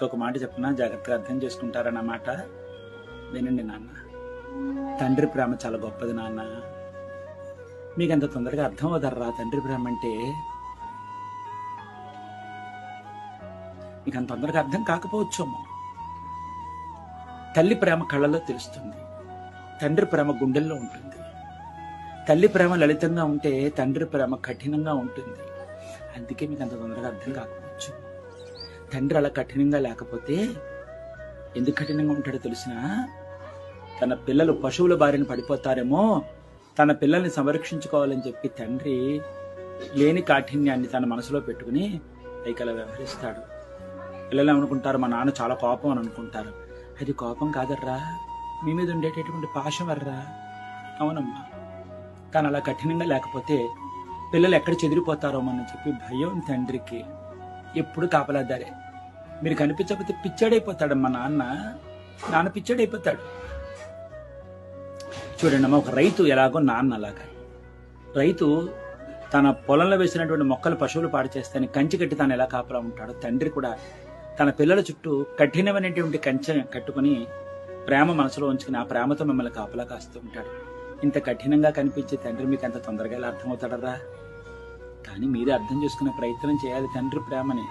ఇంకొక మాట చెప్పినా జాగ్రత్తగా అర్థం చేసుకుంటారన్నమాట వినండి నాన్న. తండ్రి ప్రేమ చాలా గొప్పది నాన్న. మీకు అంత తొందరగా అర్థం అవుతారా తండ్రి ప్రేమ అంటే మీకు అంత తొందరగా అర్థం కాకపోవచ్చేమో. తల్లి ప్రేమ కళ్ళలో తెలుస్తుంది. తండ్రి ప్రేమ గుండెల్లో ఉంటుంది. తల్లి ప్రేమ లలితంగా ఉంటే తండ్రి ప్రేమ కఠినంగా ఉంటుంది. అందుకే మీకు అంత తొందరగా అర్థం కాకపోవచ్చు. తండ్రి అలా కఠినంగా లేకపోతే ఎందుకు కఠినంగా ఉంటాడో తెలిసిన తన పిల్లలు పశువుల బారిన పడిపోతారేమో తన పిల్లల్ని సంరక్షించుకోవాలని చెప్పి తండ్రి లేని కాఠిన్యాన్ని తన మనసులో పెట్టుకుని పైకలా వ్యవహరిస్తాడు. పిల్లలు ఏమనుకుంటారు? మా నాన్న చాలా కోపం అని అనుకుంటారు. అది కోపం కాదర్రా. మీ మీద ఉండేటటువంటి పాశం వర్రా అవునమ్మా. తను అలా కఠినంగా లేకపోతే పిల్లలు ఎక్కడ చెదిరిపోతారో అని చెప్పి భయం తండ్రికి. ఎప్పుడు కాపలాదారే మీరు కనిపించకపోతే పిచ్చాడైపోతాడు మా నాన్న. నాన్న పిచ్చాడైపోతాడు. చూడండి అమ్మ ఒక రైతు ఎలాగో నాన్న అలాగా. రైతు తన పొలంలో వేసినటువంటి మొక్కలు పశువులు పాడు చేస్తాయని కంచి కట్టి తాను ఎలా కాపలా ఉంటాడో తండ్రి కూడా తన పిల్లల చుట్టూ కఠినమైనటువంటి కంచె కట్టుకుని ప్రేమ మనసులో ఉంచుకుని ఆ ప్రేమతో మిమ్మల్ని కాపలా కాస్తూ ఉంటాడు. ఇంత కఠినంగా కనిపించే తండ్రి మీకు అంత తొందరగా ఎలా అర్థమవుతాడరా? కానీ మీరే అర్థం చేసుకునే ప్రయత్నం చేయాలి తండ్రి ప్రేమని.